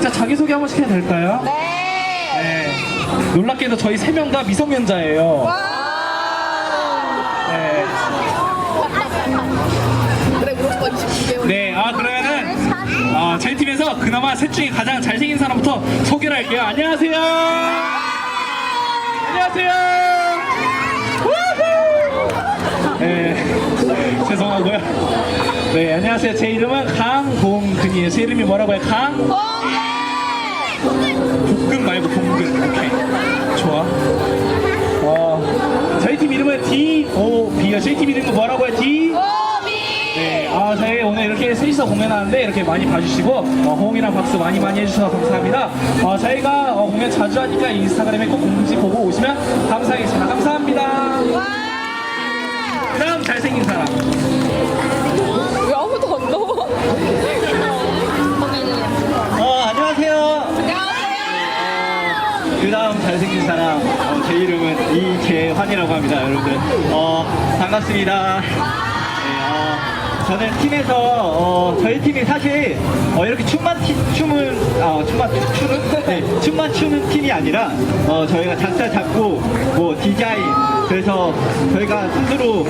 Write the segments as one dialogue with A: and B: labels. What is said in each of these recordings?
A: 각자 자기소개 한 번씩 해도 될까요?
B: 네.
A: 네. 놀랍게도 저희 세 명 다 미성년자예요. 네.
B: 그래 무조건 29개월.
A: 네, 아 그러면은 아, 저희 팀에서 그나마 셋 중에 가장 잘생긴 사람부터 소개를 할게요. 안녕하세요. 안녕하세요. 우후! 네, 죄송하고요. 네, 안녕하세요. 제 이름은 강봉근이에요. 제 이름이 뭐라고 해요? 강? 복근 말고 봉근. 오케이. 좋아. 어, 저희 팀 이름은 D.O.B요. 저희 팀 이름은 뭐라고 해요? D? 네, 아, 저희 오늘 이렇게 셋이서 공연하는데 이렇게 많이 봐주시고 어, 호응이랑 박수 많이 많이 해주셔서 감사합니다. 어, 저희가 어, 공연 자주 하니까 인스타그램에 꼭 공지 보고 오시면 감사하겠습니다. 감사합니다. 그다음 잘생긴 사람.
C: 어, 제 이름은 이재환이라고 합니다, 여러분들. 어, 반갑습니다. 네, 어, 저는 팀에서, 어, 저희 팀이 사실, 어, 이렇게 춤만, 티, 춤을, 아, 춤만 추는? 네, 춤만 추는 팀이 아니라, 어, 저희가 작사, 작곡, 뭐, 디자인, 그래서 저희가 스스로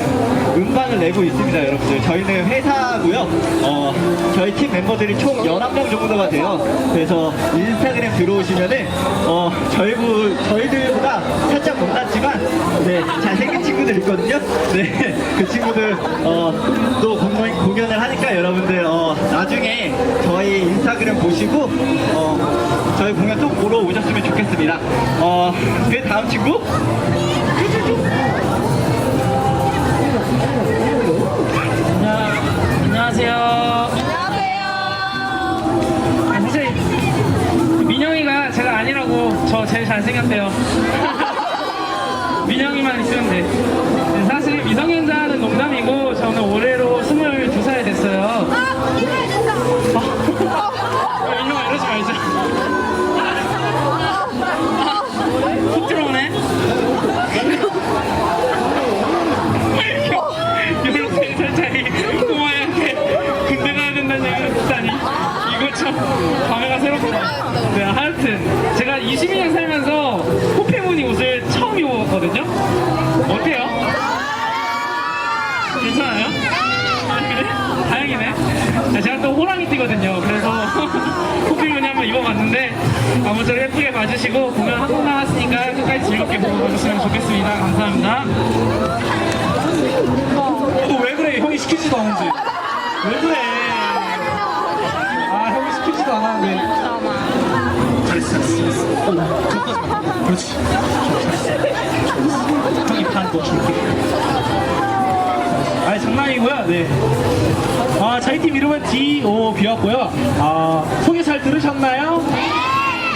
C: 음반을 내고 있습니다, 여러분들. 저희는 회사고요. 어, 저희 팀 멤버들이 총 11명 정도가 돼요. 그래서 인스타그램 들어오시면은 어, 저희 부, 저희들보다 살짝 못났지만 네, 잘생긴 친구들 있거든요. 네, 그 친구들 어, 또 공연, 공연을 하니까 여러분들 어, 나중에 저희 인스타그램 보시고 어, 저희 공연 또 보러 오셨으면 좋겠습니다. 어, 그 다음 친구?
A: 안녕하세요.
B: 안녕하세요.
A: 아, 사실 민영이가 제가 아니라고 저 제일 잘생겼대요. 민영이만 있으면 돼. 네, 사실 미성년자는 네, 하여튼 제가 22년 살면서 호피무늬 옷을 처음 입어봤거든요. 어때요? 괜찮아요? 아? 다행이네. 자, 제가 또 호랑이 띠거든요. 그래서 호피무늬 한번 입어봤는데 아무쪼록 예쁘게 봐주시고 공연 한번 나왔으니까 끝까지 즐겁게 보고 가주시면 좋겠습니다. 감사합니다. 너 왜 그래? 형이 시키지도 않은지. 왜 그래? 아, 형이 시키지도 않았는데. 아니, 장난이고요. 네. 아, 저희 팀 이름은 D.O.B였고요. 아, 소개 잘 들으셨나요?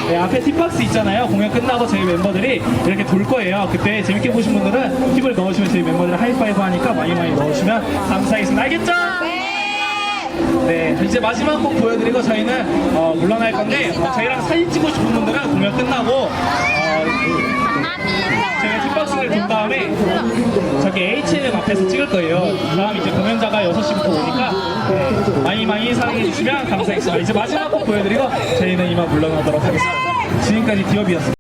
A: 네, 앞에 팁박스 있잖아요. 공연 끝나고 저희 멤버들이 이렇게 돌 거예요. 그때 재밌게 보신 분들은 팁을 넣으시면 저희 멤버들 하이파이브 하니까 많이 많이 넣으시면 감사하겠습니다. 알겠죠? 네, 이제 마지막 곡 보여드리고 저희는 어, 물러날 건데 어, 저희랑 사진 찍고 싶은 분들은 공연 끝나고 어, 저희가 팁박스를 돈 다음에 저기 H&M 앞에서 찍을 거예요. 다음 이제 공연자가 6시부터 오니까 네, 많이 많이 사랑해 주시면 감사하겠습니다. 이제 마지막 곡 보여드리고 저희는 이만 물러나도록 하겠습니다. 지금까지 디어비였습니다.